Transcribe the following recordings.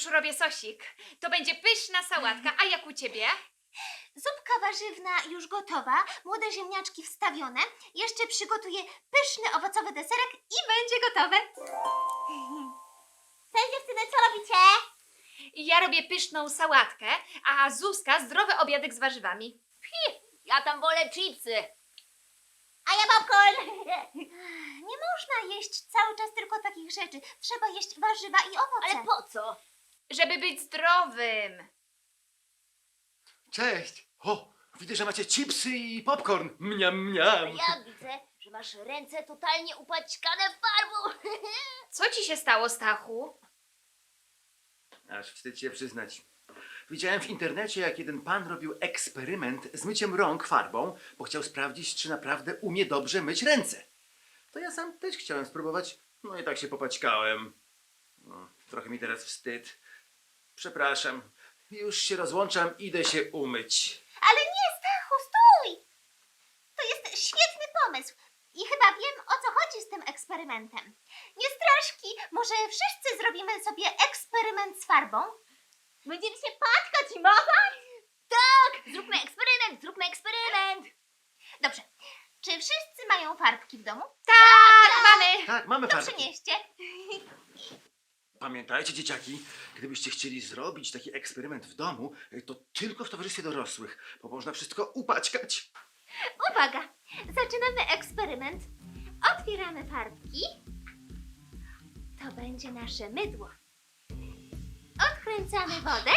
Już robię sosik. To będzie pyszna sałatka, a jak u ciebie? Zupka warzywna już gotowa, młode ziemniaczki wstawione. Jeszcze przygotuję pyszny owocowy deserek i będzie gotowe. Cześć dziewczyny, co robicie? Ja robię pyszną sałatkę, a Zuzka zdrowy obiadek z warzywami. Ja tam wolę chipsy. A ja popcorn. Nie można jeść cały czas tylko takich rzeczy. Trzeba jeść warzywa i owoce. Ale po co? Żeby być zdrowym. Cześć! O, widzę, że macie chipsy i popcorn. Mniam, mniam. Ja widzę, że masz ręce totalnie upaćkane farbą. Co ci się stało, Stachu? Aż wstyd się przyznać. Widziałem w internecie, jak jeden pan robił eksperyment z myciem rąk farbą, bo chciał sprawdzić, czy naprawdę umie dobrze myć ręce. To ja sam też chciałem spróbować, no i tak się popaćkałem. No, trochę mi teraz wstyd. Przepraszam. Już się rozłączam, idę się umyć. Ale nie, Stachu, stój! To jest świetny pomysł. I chyba wiem, o co chodzi z tym eksperymentem. Nie straszki, może wszyscy zrobimy sobie eksperyment z farbą? Będziemy się patkać i machać? Tak, zróbmy eksperyment, zróbmy eksperyment. Dobrze. Czy wszyscy mają farbki w domu? Tak, mamy! Tak, mamy To farbki. przynieście. Pamiętajcie, dzieciaki, gdybyście chcieli zrobić taki eksperyment w domu, to tylko w towarzystwie dorosłych, bo można wszystko upaćkać. Uwaga! Zaczynamy eksperyment. Otwieramy farbki. To będzie nasze mydło. Odkręcamy wodę.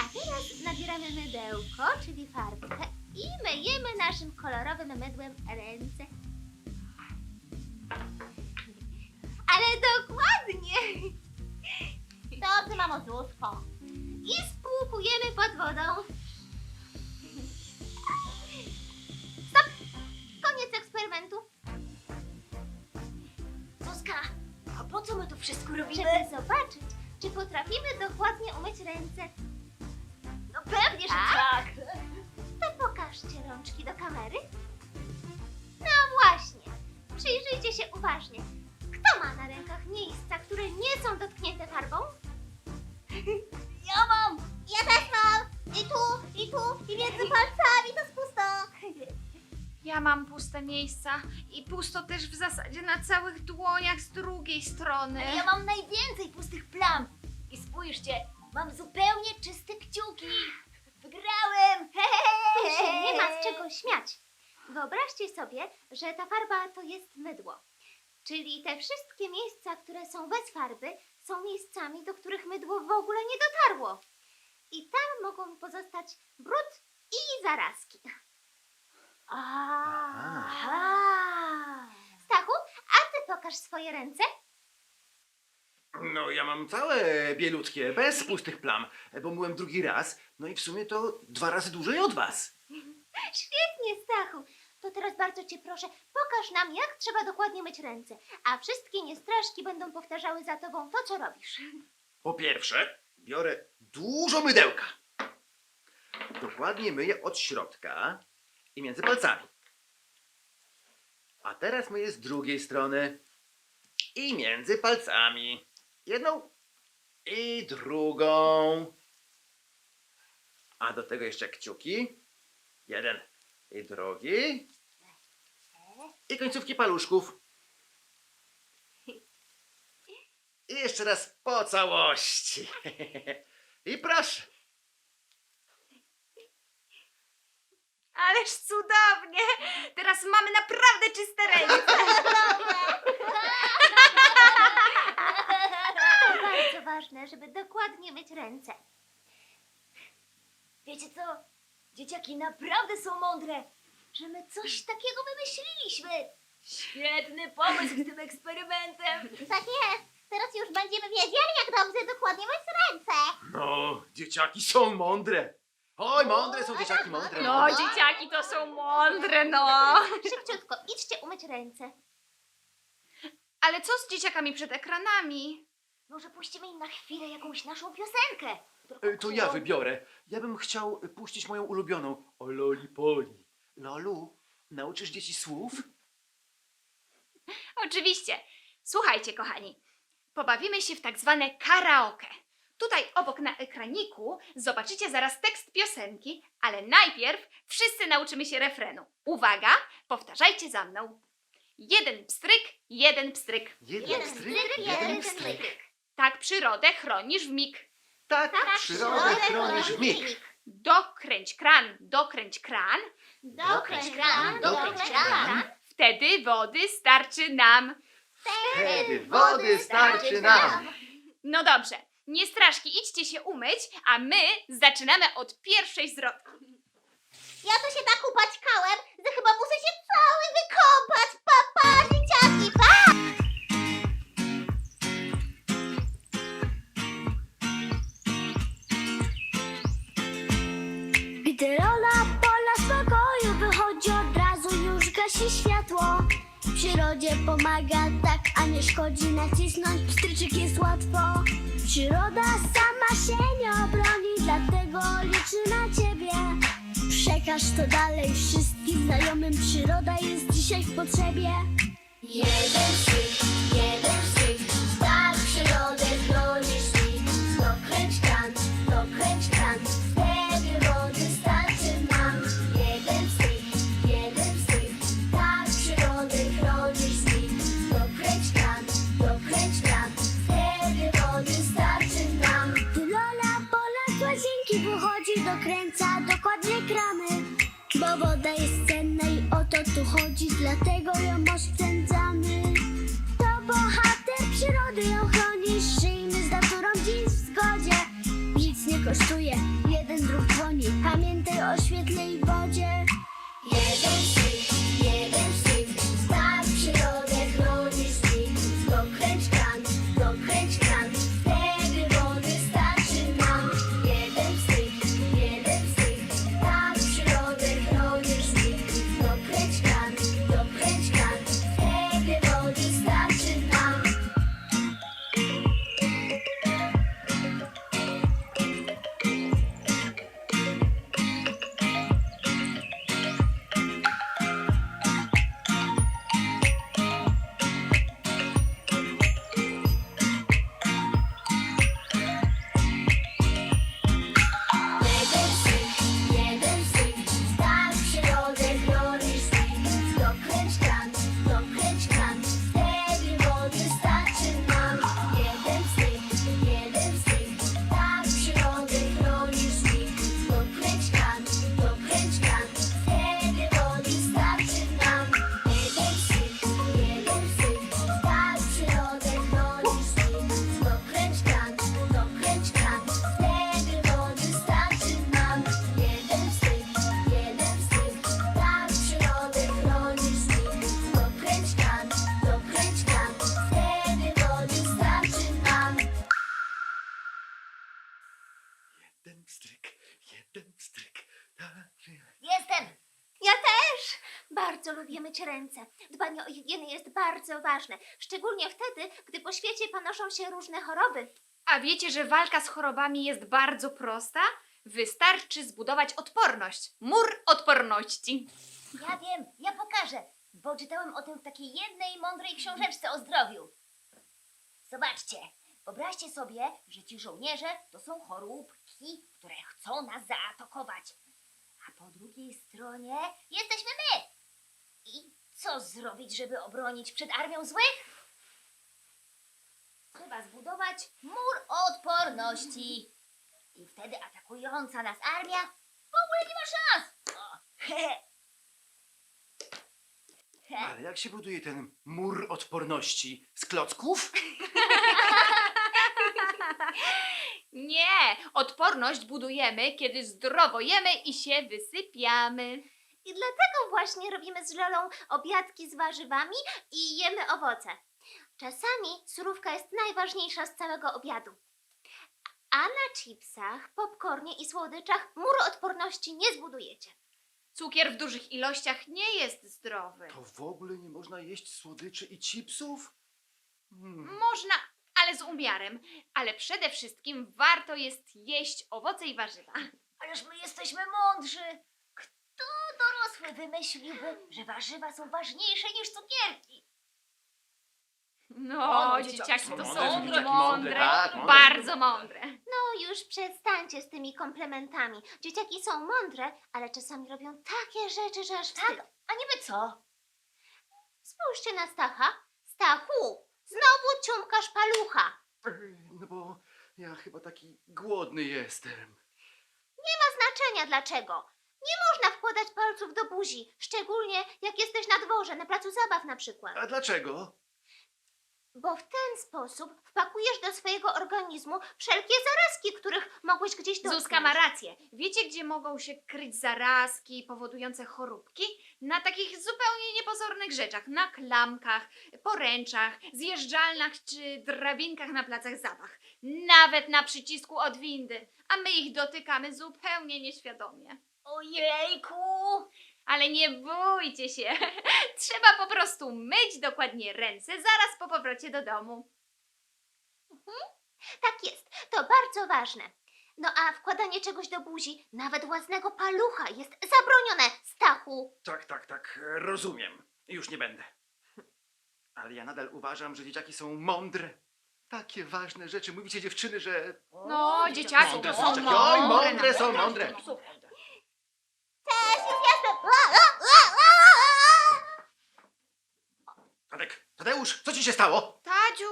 A teraz nabieramy mydełko, czyli farbkę i myjemy naszym kolorowym mydłem ręce. Ale dokładnie! To ty, mamo, złóżko. I spłukujemy pod wodą. Stop! Koniec eksperymentu. Zuzka, a po co my to wszystko robimy? Żeby zobaczyć, czy potrafimy dokładnie umyć ręce. No pewnie, że Tak? tak. To pokażcie rączki do kamery. No właśnie. Przyjrzyjcie się uważnie. Na rękach miejsca, które nie są dotknięte farbą? Ja mam. Ja też mam. I tu, i tu, i między palcami to jest pusto. Ja mam puste miejsca i pusto też w zasadzie na całych dłoniach z drugiej strony. Ale ja mam najwięcej pustych plam. I spójrzcie, mam zupełnie czyste kciuki. Wygrałem. Tu się nie ma z czego śmiać. Wyobraźcie sobie, że ta farba to jest mydło. Czyli te wszystkie miejsca, które są bez farby, są miejscami, do których mydło w ogóle nie dotarło. I tam mogą pozostać brud i zarazki. Aha. Stachu, a ty pokaż swoje ręce. No, ja mam całe bielutkie, bez pustych plam, bo myłem drugi raz, no i w sumie to dwa razy dłużej od was. Świetnie, Stachu. To teraz bardzo cię proszę, pokaż nam, jak trzeba dokładnie myć ręce. A wszystkie niestraszki będą powtarzały za tobą to, co robisz. Po pierwsze, biorę dużo mydełka. Dokładnie myję od środka i między palcami. A teraz myję z drugiej strony i między palcami. Jedną i drugą. A do tego jeszcze kciuki. Jeden i drugi. I końcówki paluszków. I jeszcze raz po całości. I proszę. Ależ cudownie! Teraz mamy naprawdę czyste ręce. To bardzo ważne, żeby dokładnie myć ręce. Wiecie co? Dzieciaki naprawdę są mądre, że my coś takiego wymyśliliśmy. Świetny pomysł z tym eksperymentem. Tak jest. Teraz już będziemy wiedzieli, jak dobrze dokładnie myć ręce. No, dzieciaki są mądre. Oj, mądre są dzieciaki, mądre. No, dzieciaki to są mądre, no. Szybciutko, idźcie umyć ręce. Ale co z dzieciakami przed ekranami? Może puścimy im na chwilę jakąś naszą piosenkę. E, To ja wybiorę. Ja bym chciał puścić moją ulubioną o Loli Poli. Lolu, nauczysz dzieci słów? Oczywiście. Słuchajcie, kochani, pobawimy się w tak zwane karaoke. Tutaj obok na ekraniku zobaczycie zaraz tekst piosenki, ale najpierw wszyscy nauczymy się refrenu. Uwaga, powtarzajcie za mną. Jeden pstryk, jeden pstryk. Jeden stryk, jeden stryk. Tak przyrodę chronisz w mig. Tak, przyrodę chronisz w mig. Dokręć kran, dokręć kran. Dokręć kran, dokręć kran. Wtedy wody starczy nam. Wtedy wody starczy nam. No dobrze, nie straszki, idźcie się umyć, a my zaczynamy od pierwszej zwrotki. Ja to się tak upaćkałem, że chyba muszę się cały wykąpać. Papa, dzieciaki, pa! Gasi światło. Przyrodzie pomaga tak, a nie szkodzi nacisnąć. Pstryczek jest łatwo. Przyroda sama się nie obroni, dlatego liczy na ciebie. Przekaż to dalej wszystkim znajomym, przyroda jest dzisiaj w potrzebie. Jeden strych, jeden Kosztuje, jeden druk dzwoni, pamiętaj o świetle i wodzie. Jeden ręce. Dbanie o higienę jest bardzo ważne, szczególnie wtedy, gdy po świecie panoszą się różne choroby. A wiecie, że walka z chorobami jest bardzo prosta? Wystarczy zbudować odporność. Mur odporności. Ja wiem, ja pokażę, bo czytałem o tym w takiej jednej mądrej książeczce o zdrowiu. Zobaczcie, wyobraźcie sobie, że ci żołnierze to są choróbki, które chcą nas zaatakować. A po drugiej stronie jesteśmy my. Co zrobić, żeby obronić przed armią złych? Trzeba zbudować mur odporności. I wtedy atakująca nas armia w ogóle nie ma szans. O, hehe. He. Ale jak się buduje ten mur odporności? Z klocków? Nie, odporność budujemy, kiedy zdrowo jemy i się wysypiamy. I dlatego właśnie robimy z Lolą obiadki z warzywami i jemy owoce. Czasami surówka jest najważniejsza z całego obiadu. A na chipsach, popcornie i słodyczach muru odporności nie zbudujecie. Cukier w dużych ilościach nie jest zdrowy. To w ogóle nie można jeść słodyczy i chipsów? Hmm. Można, ale z umiarem. Ale przede wszystkim warto jest jeść owoce i warzywa. Ależ my jesteśmy mądrzy. Kto dorosły wymyśliłby, że warzywa są ważniejsze niż cukierki? No, O, dzieciaki to Mądre, są mądre, mądre, tak, mądre. bardzo mądre. No już przestańcie z tymi komplementami. Dzieciaki są mądre, ale czasami robią takie rzeczy, że aż wstyd. Tak, a niby co? Spójrzcie na Stacha. Stachu, znowu ciumkasz palucha. No bo ja chyba taki głodny jestem. Nie ma znaczenia dlaczego. Nie można wkładać palców do buzi, szczególnie jak jesteś na dworze, na placu zabaw na przykład. A dlaczego? Bo w ten sposób wpakujesz do swojego organizmu wszelkie zarazki, których mogłeś gdzieś dotknąć. Zuzka ma rację. Wiecie, gdzie mogą się kryć zarazki powodujące choróbki? Na takich zupełnie niepozornych rzeczach. Na klamkach, poręczach, zjeżdżalnach czy drabinkach na placach zabaw. Nawet na przycisku od windy. A my ich dotykamy zupełnie nieświadomie. Ojejku! Ale nie bójcie się. Trzeba po prostu myć dokładnie ręce zaraz po powrocie do domu. Tak jest, to bardzo ważne. No a wkładanie czegoś do buzi, nawet własnego palucha, jest zabronione, Stachu. Tak, tak, tak, rozumiem. Już nie będę. Ale ja nadal uważam, że dzieciaki są mądre. Takie ważne rzeczy. Mówicie dziewczyny, że No, dzieciaki mądre to są dzieciaki. Oj, mądre. mądre są mądre. Tadek, Tadeusz, co ci się stało? Tadziu!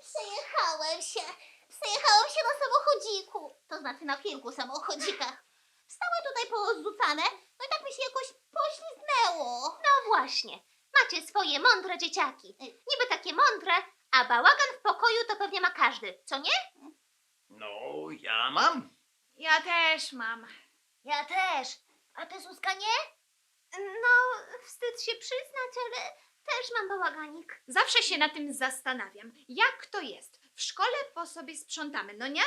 Przejechałem się. Przejechałem się na samochodziku. To znaczy na kilku samochodzikach. Stały tutaj porozrzucane, no i tak mi się jakoś poślizgnęło. No właśnie. Macie swoje mądre dzieciaki. Niby takie mądre, a bałagan w pokoju to pewnie ma każdy, co nie? No, ja mam. Ja też mam. Ja też. A ty, Zuzka, nie? No, wstyd się przyznać, ale też mam bałaganik. Zawsze się na tym zastanawiam. Jak to jest? W szkole po sobie sprzątamy, no nie?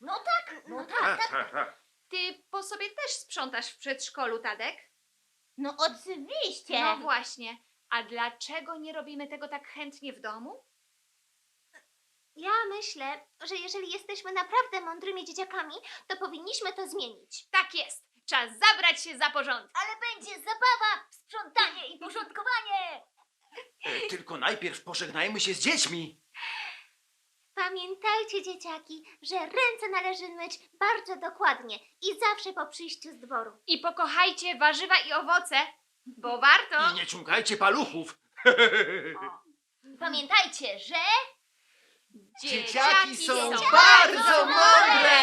No tak, no tak, Ha, tak. ha, ha. Ty po sobie też sprzątasz w przedszkolu, Tadek? No oczywiście. No właśnie. A dlaczego nie robimy tego tak chętnie w domu? Ja myślę, że jeżeli jesteśmy naprawdę mądrymi dzieciakami, to powinniśmy to zmienić. Tak jest. Czas zabrać się za porządek. Ale będzie zabawa, sprzątanie i porządkowanie. E, Tylko najpierw pożegnajmy się z dziećmi. Pamiętajcie, dzieciaki, że ręce należy myć bardzo dokładnie i zawsze po przyjściu z dworu. I pokochajcie warzywa i owoce, bo warto. I nie ciągajcie paluchów. Pamiętajcie, że Dzieciaki są bardzo mądre.